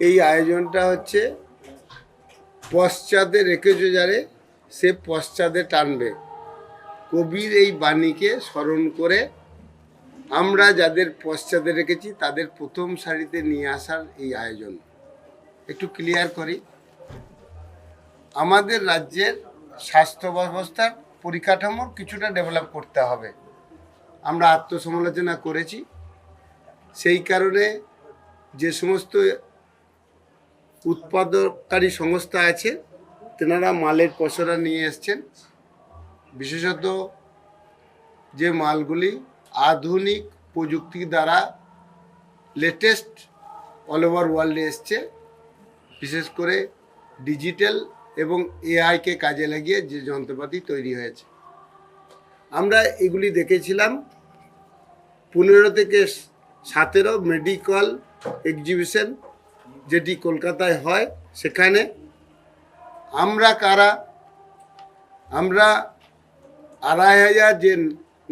এই আয়োজনটা হচ্ছে পশ্চাদে রেখেছ যারে, সে পশ্চাদে টানবে। কবির এই বাণীকে স্মরণ করে আমরা যাদের পশ্চাদে রেখেছি, তাদের প্রথম সারিতে নিয়ে আসার এই আয়োজন। একটু ক্লিয়ার করি। আমাদের রাজ্যের স্বাস্থ্য ব্যবস্থার পরিকাঠামোর কিছুটা ডেভেলপ করতে হবে। আমরা আত্মসমালোচনা করেছি। সেই কারণে যে সমস্ত উৎপাদনকারী সংস্থা আছে, তেনারা মালের পসরা নিয়ে এসছেন। বিশেষত যে মালগুলি আধুনিক প্রযুক্তি দ্বারা লেটেস্ট অল ওভার ওয়ার্ল্ডে এসছে, বিশেষ করে ডিজিটাল এবং এআইকে কাজে লাগিয়ে যে যন্ত্রপাতি তৈরি হয়েছে। আমরা এগুলি দেখেছিলাম, পনেরো থেকে সতেরো মেডিকেল এক্সিবিশন যেটি কলকাতায় হয়, সেখানে আমরা কারা? আমরা আড়াই হাজার যে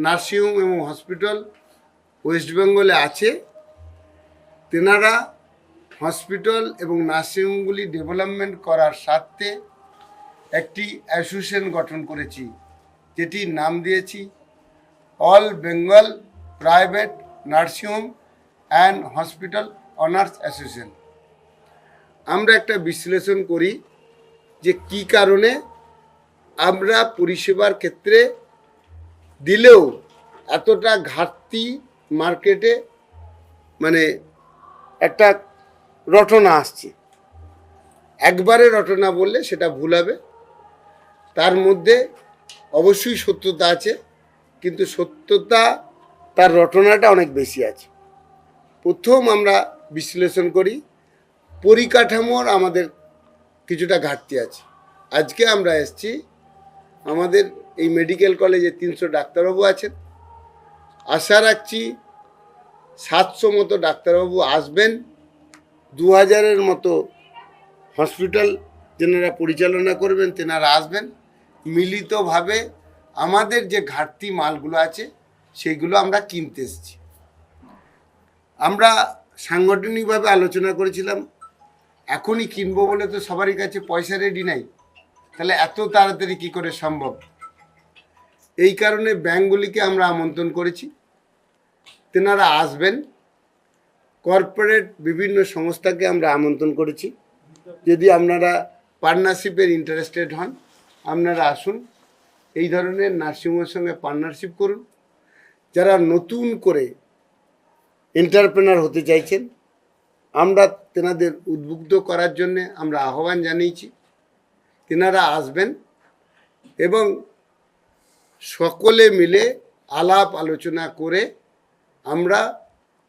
নার্সিংহোম এবং হসপিটাল ওয়েস্ট বেঙ্গলে আছে, তেনারা হসপিটাল এবং নার্সিংহোমগুলি ডেভেলপমেন্ট করার স্বার্থে একটি অ্যাসোসিয়েশন গঠন করেছি, যেটির নাম দিয়েছি all Bengal private nursing home and hospital owners association. আমরা একটা বিশ্লেষণ করি যে কি কারণে আমরা পরিষেবার ক্ষেত্রে দিলেও এতটা ঘাটতি মার্কেটে মানে একটা রটনা আসছে। একবারে রটনা বললে সেটা ভুল হবে। তার মধ্যে অবশ্যই সত্যতা আছে, কিন্তু সত্যতা তার রটনাটা অনেক বেশি আছে। প্রথম আমরা বিশ্লেষণ করি পরিকাঠামোর আমাদের কিছুটা ঘাটতি আছে। আজকে আমরা এসছি, আমাদের এই মেডিকেল কলেজে তিনশো ডাক্তারবাবু আছেন। আশা রাখছি সাতশো মতো ডাক্তারবাবু আসবেন। দু হাজারের মতো হসপিটাল যেনারা পরিচালনা করবেন, তেনারা আসবেন। মিলিতভাবে আমাদের যে ঘাটতি মালগুলো আছে সেইগুলো আমরা কিনতে এসেছি। আমরা সাংগঠনিকভাবে আলোচনা করেছিলাম এখনই কিনবো বলে তো সবারই কাছে পয়সা রেডি নাই। তাহলে এত তাড়াতাড়ি কি করে সম্ভব? এই কারণে ব্যাঙ্কগুলিকে আমরা আমন্ত্রণ করেছি। তেনারা আসবেন। কর্পোরেট বিভিন্ন সংস্থাকে আমরা আমন্ত্রণ করেছি। যদি আপনারা পার্টনারশিপের ইন্টারেস্টেড হন, আপনারা আসুন। এই ধরনের নার্সিংহোমের সঙ্গে পার্টনারশিপ করুন। যারা নতুন করে এন্টারপ্রেনার হতে চাইছেন, আমরা তেনাদের উদ্বুদ্ধ করার জন্যে আমরা আহ্বান জানিয়েছি। তেনারা আসবেন এবং সকলে মিলে আলাপ আলোচনা করে আমরা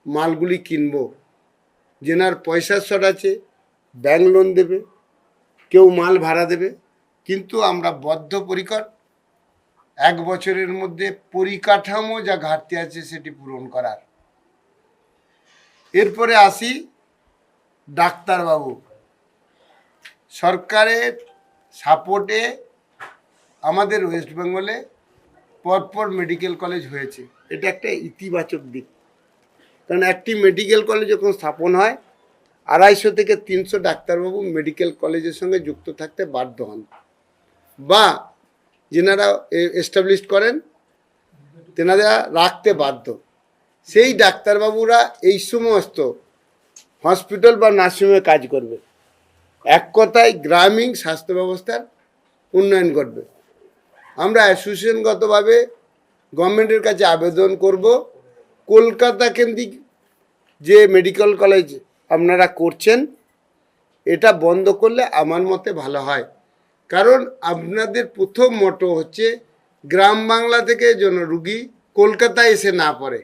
মালগুলি কিনব। যেনার পয়সার শট আছে, ব্যাংক লোন দেবে, কেউ মাল ভাড়া দেবে, কিন্তু আমরা বদ্ধপরিকর এক বছরের মধ্যে পরিকাঠামো যা ঘাটতি আছে সেটি পূরণ করার। এরপরে আসি ডাক্তারবাবু সরকারের সাপোর্টে আমাদের ওয়েস্ট বেঙ্গলে পরপর মেডিকেল কলেজ হয়েছে। এটা একটা ইতিবাচক দিক। কারণ একটি মেডিকেল কলেজ যখন স্থাপন হয়, আড়াইশো থেকে তিনশো ডাক্তারবাবু মেডিকেল কলেজের সঙ্গে যুক্ত থাকতে বাধ্য হন। বা যেনারা এস্টাবলিশ করেন, তেনারা রাখতে বাধ্য। সেই ডাক্তারবাবুরা এই সমস্ত হসপিটাল বা নার্সিংহোমে কাজ করবে। এক কথায় গ্রামীণ স্বাস্থ্য ব্যবস্থার উন্নয়ন করবে আমরা অ্যাসোসিয়েশনগতভাবে গভর্নমেন্টের কাছে আবেদন করব। কলকাতা কেন্দ্রিক যে মেডিকেল কলেজ আপনারা করছেন, এটা বন্ধ করলে আমার মতে ভালো হয়। কারণ আপনাদের প্রথম মোটো হচ্ছে, গ্রাম বাংলা থেকে যেন রুগী কলকাতায় এসে না পড়ে।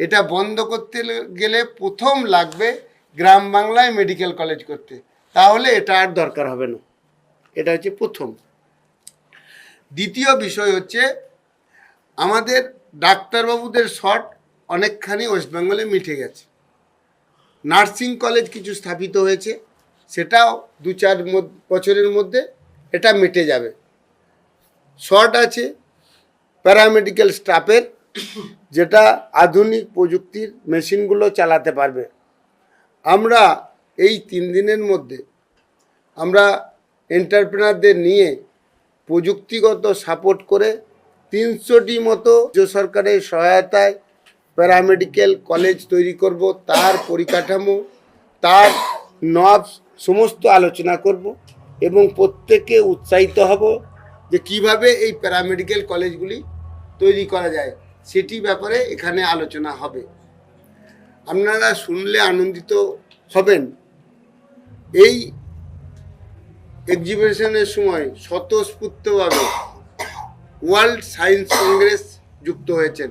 এটা বন্ধ করতে গেলে প্রথম লাগবে গ্রাম বাংলায় মেডিকেল কলেজ করতে। তাহলে এটা আর দরকার হবে না। এটা হচ্ছে প্রথম। দ্বিতীয় বিষয় হচ্ছে, আমাদের ডাক্তারবাবুদের শট অনেকখানি ওয়েস্ট বেঙ্গলে মিটে গেছে। নার্সিং কলেজ কিছু স্থাপিত হয়েছে, সেটাও দু চার বছরের মধ্যে এটা মিটে যাবে। শর্ট আছে প্যারামেডিক্যাল স্টাফের যেটা আধুনিক প্রযুক্তির মেশিনগুলো চালাতে পারবে। আমরা এই তিন দিনের মধ্যে আমরা এন্টারপ্রেনারদের নিয়ে প্রযুক্তিগত সাপোর্ট করে তিনশোটি মতো রাজ্য সরকারের সহায়তায় প্যারামেডিক্যাল কলেজ তৈরি করব, তার পরিকাঠামো, তার নবস সমস্ত আলোচনা করব এবং প্রত্যেককে উৎসাহিত হব যে কীভাবে এই প্যারামেডিক্যাল কলেজগুলি তৈরি করা যায়। সেটি ব্যাপারে এখানে আলোচনা হবে। আপনারা শুনলে আনন্দিত হবেন। এই এক্সিবিশনের সময় স্বতঃস্ফূর্তভাবে ওয়ার্ল্ড সায়েন্স কংগ্রেস যুক্ত হয়েছেন।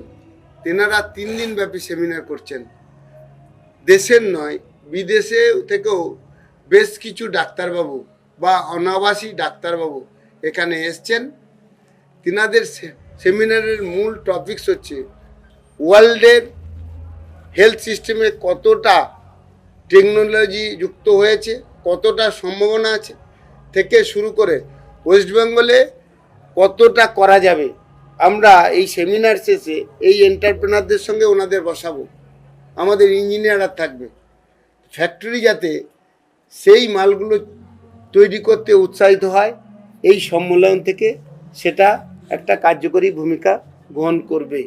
তেনারা তিন দিন ব্যাপী সেমিনার করছেন। দেশের নয়, বিদেশে থেকেও বেশ কিছু ডাক্তারবাবু বা অনাবাসী ডাক্তারবাবু এখানে এসছেন। তিনাদের সেমিনারের মূল টপিকস হচ্ছে ওয়ার্ল্ডের হেলথ সিস্টেমে কতটা টেকনোলজি যুক্ত হয়েছে, কতটা সম্ভাবনা আছে থেকে শুরু করে ওয়েস্ট বেঙ্গলে কতটা করা যাবে, আমরা এই সেমিনার শেষে এই এন্টারপ্রেনারদের সঙ্গে ওনাদের বসাবো। আমাদের ইঞ্জিনিয়াররা থাকবে। ফ্যাক্টরি যাতে সেই মালগুলো তৈরি করতে উৎসাহিত হয়, এই সম্মেলন থেকে সেটা একটা কার্যকরী ভূমিকা গ্রহণ করবে।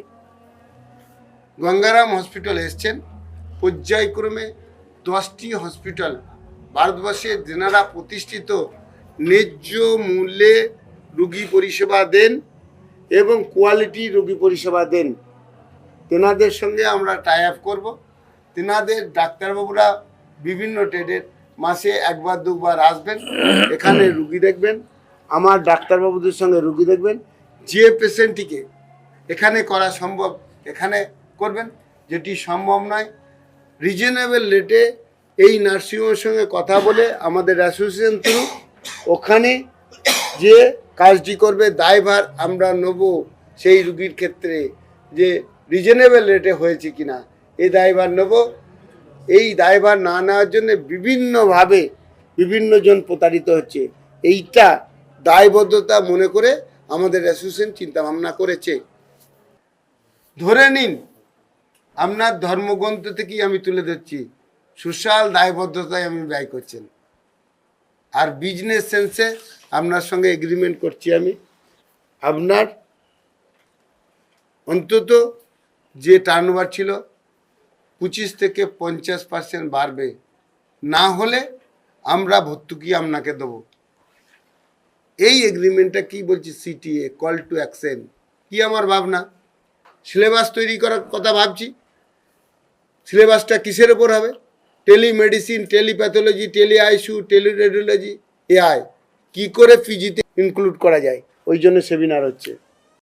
গঙ্গারাম হসপিটাল এসছেন। পর্যায়ক্রমে দশটি হসপিটাল ভারতবর্ষে যেনারা প্রতিষ্ঠিত ন্যায্য মূল্যে রুগী পরিষেবা দেন এবং কোয়ালিটি রুগী পরিষেবা দেন। তেনাদের সঙ্গে আমরা টাই আপ করব। তেনাদের ডাক্তারবাবুরা বিভিন্ন ট্রেডের মাসে একবার, দুবার আসবেন। এখানে রুগী দেখবেন। আমার ডাক্তারবাবুদের সঙ্গে রুগী দেখবেন। যে পেশেন্টটিকে এখানে করা সম্ভব, এখানে করবেন, যেটি সম্ভব নয়। রিজনেবল রেটে এই নার্সিংহোমের সঙ্গে কথা বলে আমাদের অ্যাসোসিয়েশন থ্রু ওখানে যে কাজটি করবে, দায়ভার আমরা নেব সেই রুগীর ক্ষেত্রে যে রিজনেবল রেটে হয়েছে কিনা, এই দায়ভার নেব। এই দায়ভার না নেওয়ার জন্য বিভিন্নভাবে বিভিন্ন জন প্রতারিত হচ্ছে। এইটা দায়বদ্ধতা মনে করে আমাদের অ্যাসোসিয়েশন চিন্তা ভাবনা করেছে। ধরে নিন আপনার ধর্মগ্রন্থ থেকেই আমি তুলে ধরছি। সুশাল দায়বদ্ধতায় আমি ব্যয় করছেন। আর বিজনেস সেন্সে আপনার সঙ্গে এগ্রিমেন্ট করছি আমি। আপনার অন্তত যে টার্নওভার ছিল, পঁচিশ থেকে পঞ্চাশ পার্সেন্ট বাড়বে। না হলে আমরা ভর্তুকি আপনাকে দেবো। এই এগ্রিমেন্টটা কি বলছি? সিটিএ কল টু অ্যাকশন কি আমার ভাবনা? সিলেবাস তৈরি করার কথা ভাবছি? সিলেবাসটা কিসের ওপর হবে? Telemedicine, telepathology tele ICU teleradiology, AI. কী করে পিজিতে ইনক্লুড করা যায়? ওই জন্য সেমিনার হচ্ছে।